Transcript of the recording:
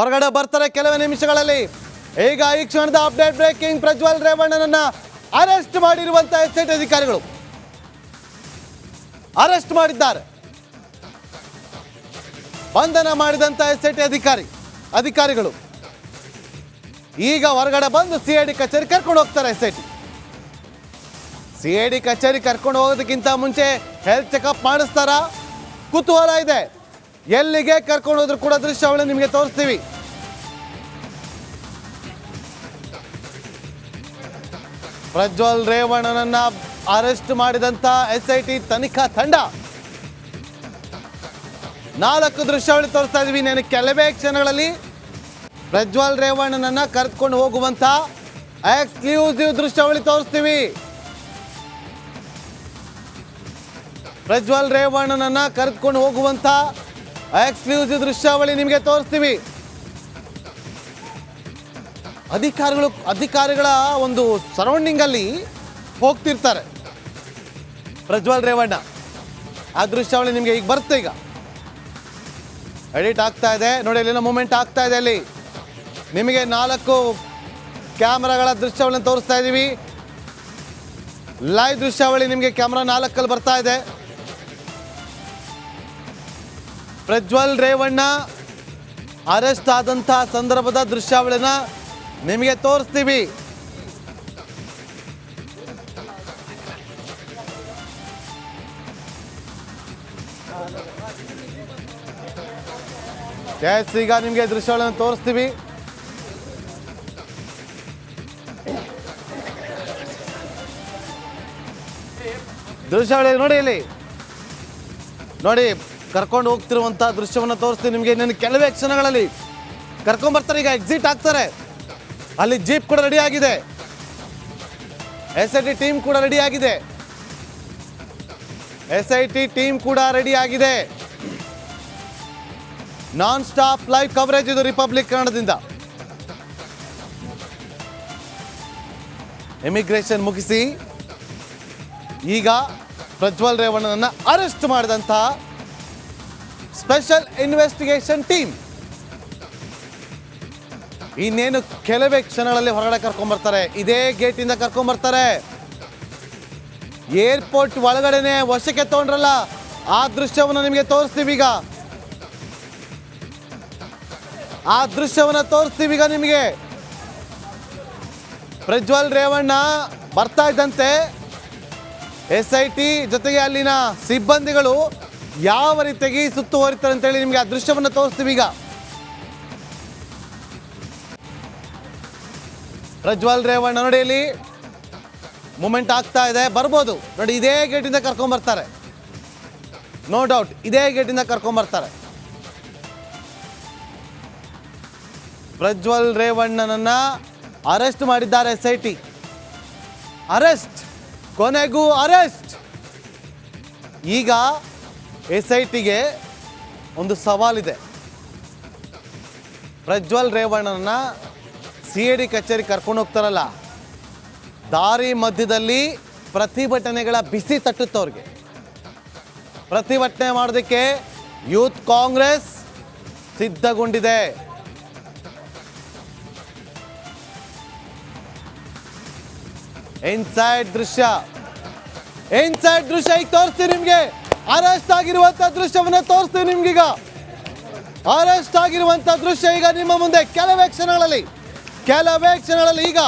ಹೊರಗಡೆ ಬರ್ತಾರೆ ಕೆಲವೇ ನಿಮಿಷಗಳಲ್ಲಿ. ಈಗ ಈ ಕ್ಷಣದ ಅಪ್ಡೇಟ್ ಬ್ರೇಕಿಂಗ್ ಪ್ರಜ್ವಲ್ ರೇವಣ್ಣನನ್ನ ಅರೆಸ್ಟ್ ಮಾಡಿರುವಂತ ಎಸ್ಟೇಟ್ ಅಧಿಕಾರಿಗಳು. ಅರೆಸ್ಟ್ ಮಾಡಿದ್ದಾರೆ. ಬಂಧನ ಮಾಡಿದಂತ ಎಸ್ಟೇಟ್ ಅಧಿಕಾರಿ, ಅಧಿಕಾರಿಗಳು. ಈಗ ಹೊರಗಡೆ ಬಂದು ಸಿ ಐ ಡಿ ಕಚೇರಿ ಕರ್ಕೊಂಡು ಹೋಗ್ತಾರೆ SIT I T C I D ಕಚೇರಿ ಕರ್ಕೊಂಡು ಹೋಗೋದಕ್ಕಿಂತ ಮುಂಚೆ ಹೆಲ್ತ್ ಚೆಕಪ್ ಮಾಡಿಸ್ತಾರ? ಕುತೂಹಲ ಇದೆ. ಎಲ್ಲಿಗೆ ಕರ್ಕೊಂಡು ಹೋದ್ರು ಕೂಡ ದೃಶ್ಯಾವಳಿ ನಿಮಗೆ ತೋರಿಸ್ತೀವಿ. ಪ್ರಜ್ವಲ್ ರೇವಣ್ಣನನ್ನ ಅರೆಸ್ಟ್ ಮಾಡಿದಂತ ಎಸ್ ಐ ಟಿ ತನಿಖಾ ತಂಡ. ನಾಲ್ಕು ದೃಶ್ಯಾವಳಿ ತೋರಿಸ್ತಾ ಇದೀವಿ ನಾನು ಕೆಲವೇ ಕ್ಷಣಗಳಲ್ಲಿ. ಪ್ರಜ್ವಲ್ ರೇವಣ್ಣನನ್ನ ಕರೆದುಕೊಂಡು ಹೋಗುವಂತ ಎಕ್ಸ್ಕ್ಲೂಸಿವ್ ದೃಶ್ಯಾವಳಿ ತೋರಿಸ್ತೀವಿ. ಪ್ರಜ್ವಲ್ ರೇವಣ್ಣನನ್ನ ಕರೆದುಕೊಂಡು ಹೋಗುವಂತ ಎಕ್ಸ್ಕ್ಲೂಸಿವ್ ದೃಶ್ಯಾವಳಿ ನಿಮಗೆ ತೋರಿಸ್ತೀವಿ. ಅಧಿಕಾರಿಗಳು, ಅಧಿಕಾರಿಗಳ ಒಂದು ಸರೌಂಡಿಂಗ್ ಅಲ್ಲಿ ಹೋಗ್ತಿರ್ತಾರೆ. ಪ್ರಜ್ವಲ್ ರೇವಣ್ಣ, ಆ ದೃಶ್ಯಾವಳಿ ನಿಮಗೆ ಈಗ ಬರುತ್ತೆ ಈಗ. ಎಡಿಟ್ ಆಗ್ತಾ ಇದೆ. ನೋಡಿ ಅಲ್ಲಿ ಮೂಮೆಂಟ್ ಆಗ್ತಾ ಇದೆ ಅಲ್ಲಿ. ನಿಮಗೆ ನಾಲ್ಕು ಕ್ಯಾಮ್ರಾಗಳ ದೃಶ್ಯಾವಳಿ ತೋರಿಸ್ತಾ ಇದ್ದೀವಿ ಲೈವ್ ದೃಶ್ಯಾವಳಿ ನಿಮಗೆ ಕ್ಯಾಮ್ರಾ ನಾಲ್ಕಲ್ಲಿ ಬರ್ತಾ ಇದೆ. ಪ್ರಜ್ವಲ್ ರೇವಣ್ಣ ಅರೆಸ್ಟ್ ಆದಂತಹ ಸಂದರ್ಭದ ದೃಶ್ಯಾವಳಿನ ನಿಮಗೆ ತೋರಿಸ್ತೀವಿ. ಎಸ್ ಈಗ ನಿಮಗೆ ದೃಶ್ಯಗಳನ್ನು ತೋರಿಸ್ತೀವಿ. ದೃಶ್ಯಾವಳಿ ನೋಡಿ ಇಲ್ಲಿ. ನೋಡಿ ಕರ್ಕೊಂಡು ಹೋಗ್ತಿರುವಂತ ದೃಶ್ಯವನ್ನ ತೋರಿಸ್ತೀನಿ. ನಿಮಗೆ ನನ್ನ ಕೆಲವೇ ಕ್ಷಣಗಳಲ್ಲಿ ಕರ್ಕೊಂಡ್ ಬರ್ತಾರೆ, ಈಗ ಎಕ್ಸಿಟ್ ಆಗ್ತಾರೆ. ಅಲ್ಲಿ ಜೀಪ್ ಕೂಡ ರೆಡಿ ಆಗಿದೆ. ಎಸ್ ಐ ಟಿ ಟೀಮ್ ಕೂಡ ರೆಡಿ ಆಗಿದೆ. ಎಸ್ ಐ ಟಿ ಟೀಮ್ ಕೂಡ ರೆಡಿ ಆಗಿದೆ. ನಾನ್ ಸ್ಟಾಪ್ ಲೈವ್ ಕವರೇಜ್ ಇದು ರಿಪಬ್ಲಿಕ್ ಕನ್ನಡದಿಂದ ಇಮಿಗ್ರೇಷನ್ ಮುಗಿಸಿ, ಈಗ ಪ್ರಜ್ವಲ್ ರೇವಣ್ಣನನ್ನು ಅರೆಸ್ಟ್ ಮಾಡಿದಂತಹ ಸ್ಪೆಷಲ್ ಇನ್ವೆಸ್ಟಿಗೇಷನ್ ಟೀಮ್ ಇನ್ನೇನು ಕೆಲವೇ ಕ್ಷಣಗಳಲ್ಲಿ ಹೊರಗಡೆ ಕರ್ಕೊಂಡ್ಬರ್ತಾರೆ ಇದೇ ಗೇಟಿಂದ ಕರ್ಕೊಂಡ್ಬರ್ತಾರೆ ಏರ್ಪೋರ್ಟ್ ಒಳಗಡೆನೆ ವಶಕ್ಕೆ ತಗೊಂಡ್ರಲ್ಲ, ಆ ದೃಶ್ಯವನ್ನು ನಿಮಗೆ ತೋರಿಸ್ತೀವಿ ಈಗ. ಆ ದೃಶ್ಯವನ್ನು ತೋರಿಸ್ತೀವಿ ಈಗ ನಿಮಗೆ. ಪ್ರಜ್ವಲ್ ರೇವಣ್ಣ ಬರ್ತಾ ಇದ್ದಂತೆ. ಎಸ್ ಐ ಟಿ ಜೊತೆಗೆ ಅಲ್ಲಿನ ಸಿಬ್ಬಂದಿಗಳು ಯಾವ ರೀತಿಯಾಗಿ ಸುತ್ತುವರಿತಾರೆ ಅಂತೇಳಿ ನಿಮಗೆ ಆ ದೃಶ್ಯವನ್ನು ತೋರಿಸ್ತೀವಿ ಈಗ. ಪ್ರಜ್ವಲ್ ರೇವಣ್ಣ ನೋಡಿ ಇಲ್ಲಿ ಮೂಮೆಂಟ್ ಆಗ್ತಾ ಇದೆ. ಬರ್ಬೋದು. ನೋಡಿ, ಇದೇ ಗೇಟಿಂದ ಕರ್ಕೊಂಬರ್ತಾರೆ ನೋ ಡೌಟ್ ಇದೇ ಗೇಟಿಂದ ಕರ್ಕೊಂಬರ್ತಾರೆ ಪ್ರಜ್ವಲ್ ರೇವಣ್ಣನನ್ನ ಅರೆಸ್ಟ್ ಮಾಡಿದ್ದಾರೆ ಎಸ್ ಐ ಟಿ ಅರೆಸ್ಟ್, ಕೊನೆಗೂ ಅರೆಸ್ಟ್. ಈಗ ಎಸ್ ಐ ಟಿಗೆ ಒಂದು ಸವಾಲಿದೆ. ಪ್ರಜ್ವಲ್ ರೇವಣ್ಣನ ಸಿ ಎ ಡಿ ಕಚೇರಿ ಕರ್ಕೊಂಡು ಹೋಗ್ತಾರಲ್ಲ, ದಾರಿ ಮಧ್ಯದಲ್ಲಿ ಪ್ರತಿಭಟನೆಗಳ ಬಿಸಿ ತಟ್ಟುತ್ತವ್ರಿಗೆ. ಪ್ರತಿಭಟನೆ ಮಾಡೋದಕ್ಕೆ ಯೂತ್ ಕಾಂಗ್ರೆಸ್ ಸಿದ್ಧಗೊಂಡಿದೆ. ಇನ್ಸೈಡ್ ದೃಶ್ಯ ಇನ್ಸೈಡ್ ದೃಶ್ಯ, ಈಗ ತೋರಿಸ್ತೀನಿ ನಿಮ್ಗೆ. ಅರೆಸ್ಟ್ ಆಗಿರುವಂತ ದೃಶ್ಯವನ್ನ ತೋರಿಸ್ತೀವಿ ನಿಮ್ಗೀಗ. ಅರೆಸ್ಟ್ ಆಗಿರುವಂತ ದೃಶ್ಯ ಈಗ ನಿಮ್ಮ ಮುಂದೆ. ಕೆಲವೇ ಕ್ಷಣಗಳಲ್ಲಿ ಕೆಲವೇ ಕ್ಷಣಗಳಲ್ಲಿ ಈಗ